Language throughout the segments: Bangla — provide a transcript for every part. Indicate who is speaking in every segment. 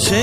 Speaker 1: বসে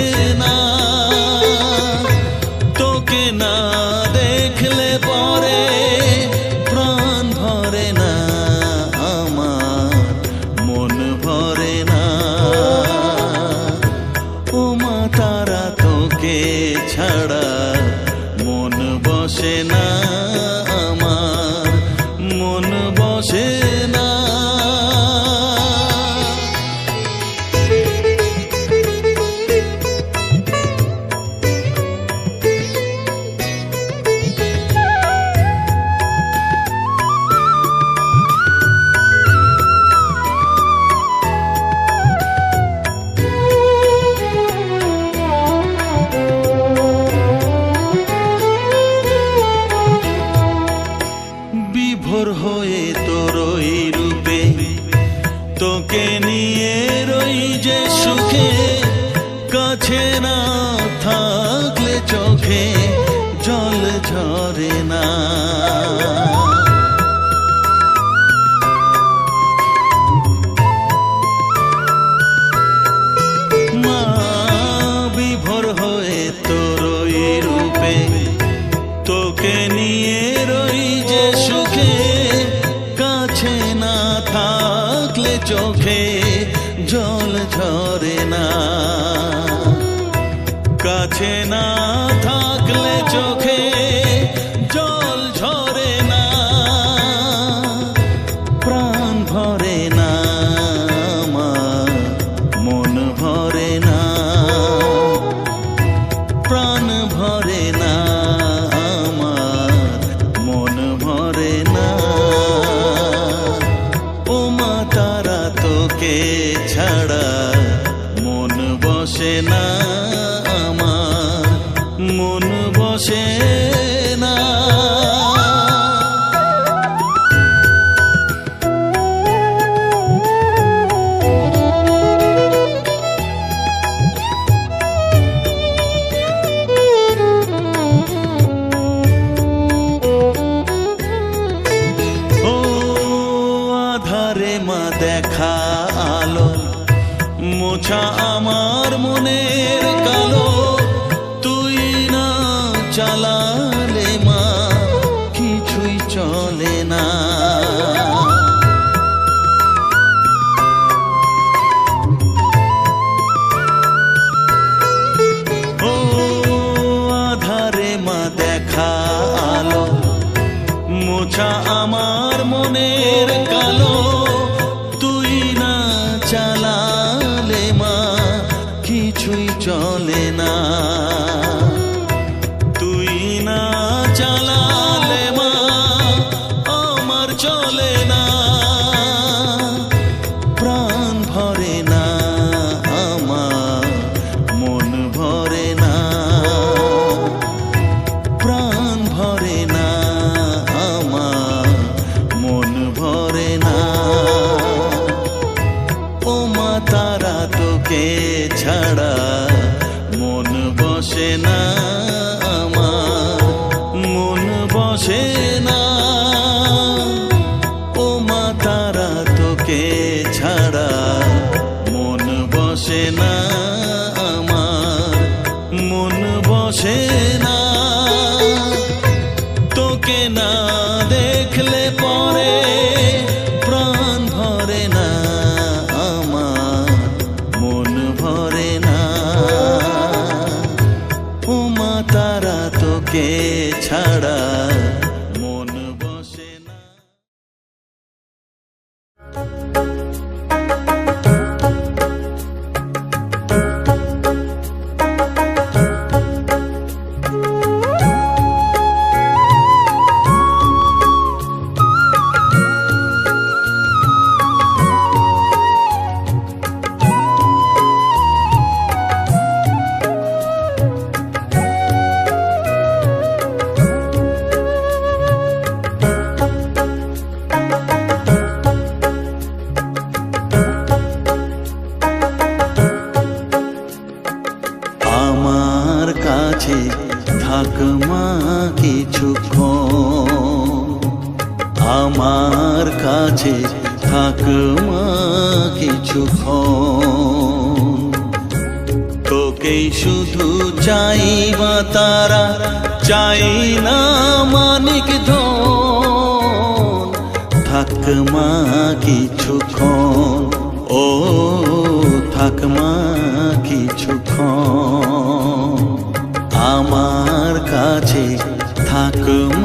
Speaker 1: মোছা আমার মনের কালো। que থাক মা কিছুক্ষণ। ও থাকমা কিছুক্ষণ। আমার কাছে থাক মা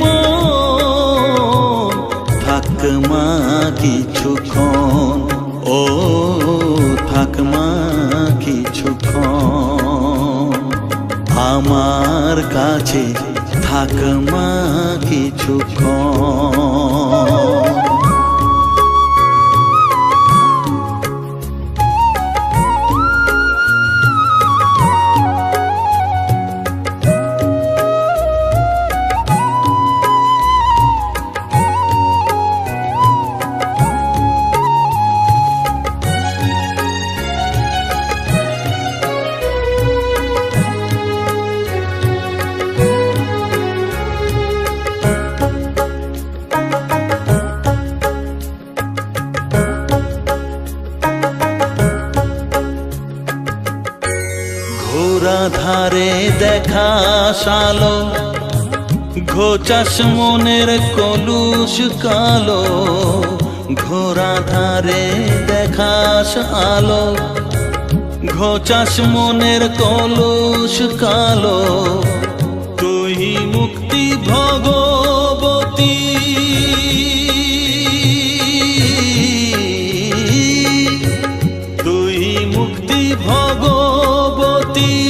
Speaker 1: মন থাক মা কিছুক্ষণ ও থাক মা কিছুক্ষণ আমার কাছে থাক মা কিছুক্ষণ ধারে দেখা সালো, ঘোচাস মনের কলুষ কালো ঘোরা ধারে দেখাস আলো ঘোচাস মনের কলুষ কালো, তুই মুক্তি ভগবতী। মুক্তি ভগবতী।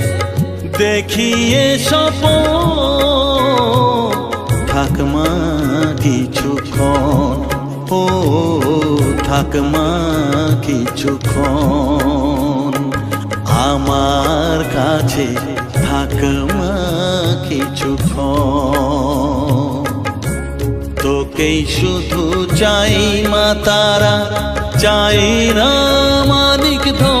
Speaker 1: দেখিয়ে সপ থাক মা কিছুক্ষণ ও, থাক মা কিছুক্ষণ আমার কাছে থাক মা কিছুক্ষণ তোকেই শুধু চাই মা তারা, চাই না ধন।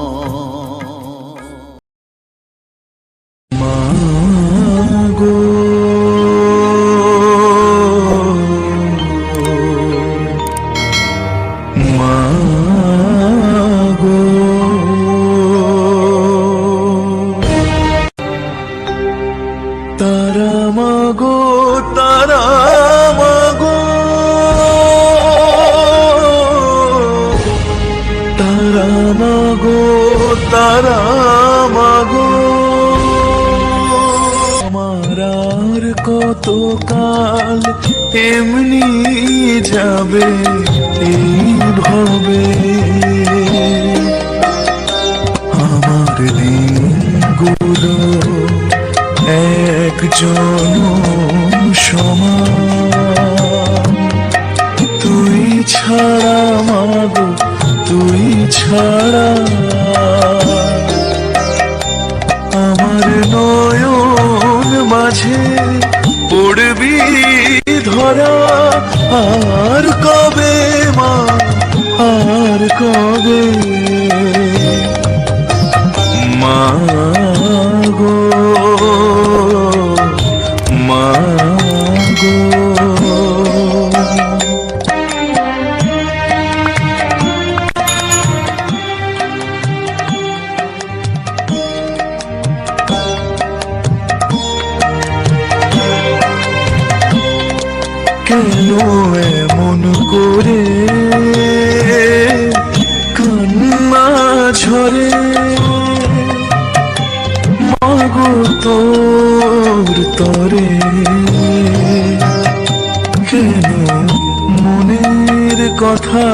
Speaker 2: কথা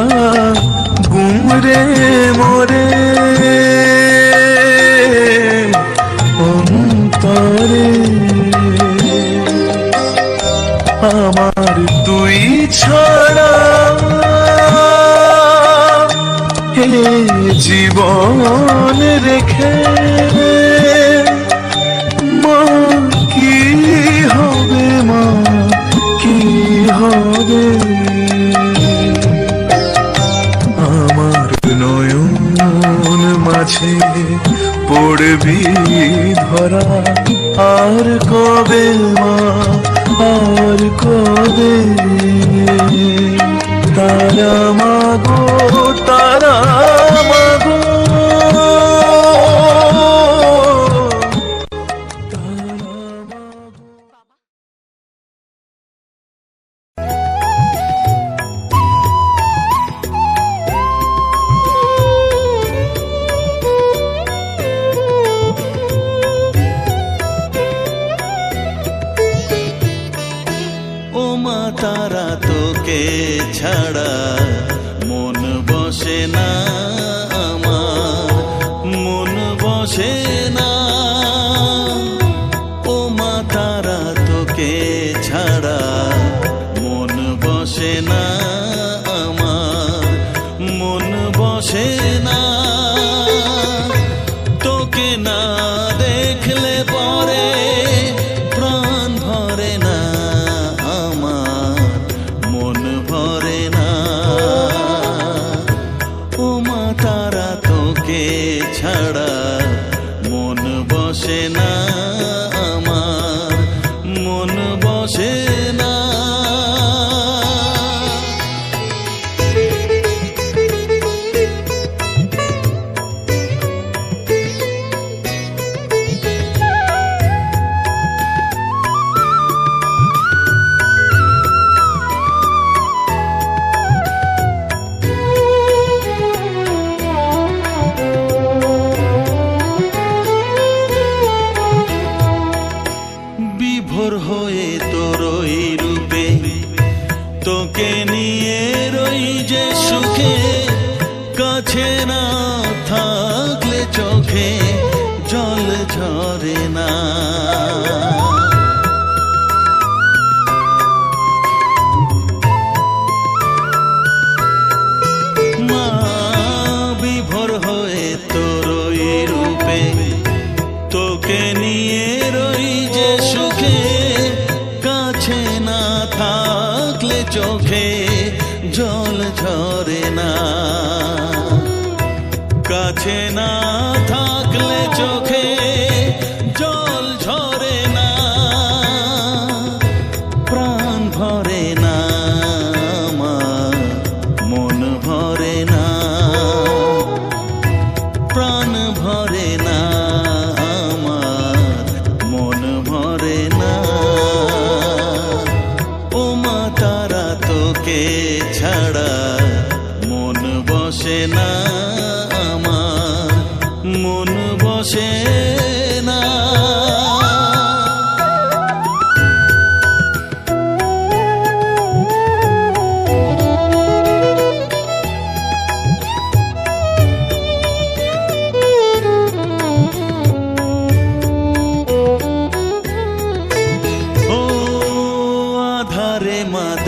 Speaker 2: গুমরে মরে মাঝে পড়বি ধরা। আর কবে মা আর কবে তারা মাগো তারা
Speaker 1: ছায়া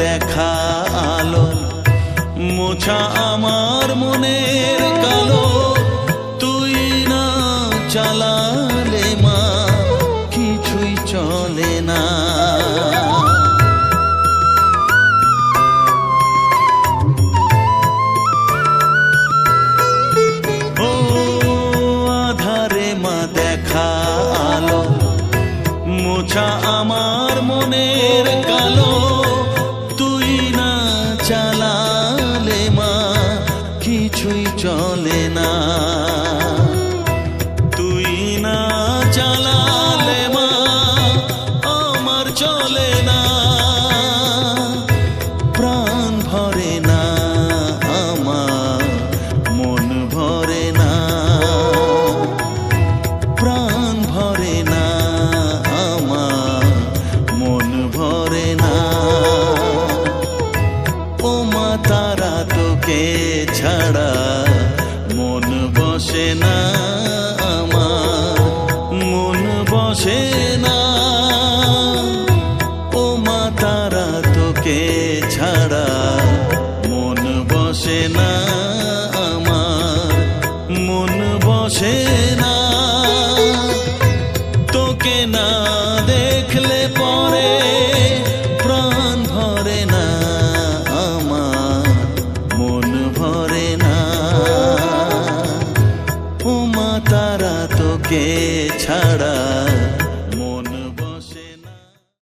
Speaker 1: দেখা আলো মোছা আমার মনের কালো কিছুই চলে না।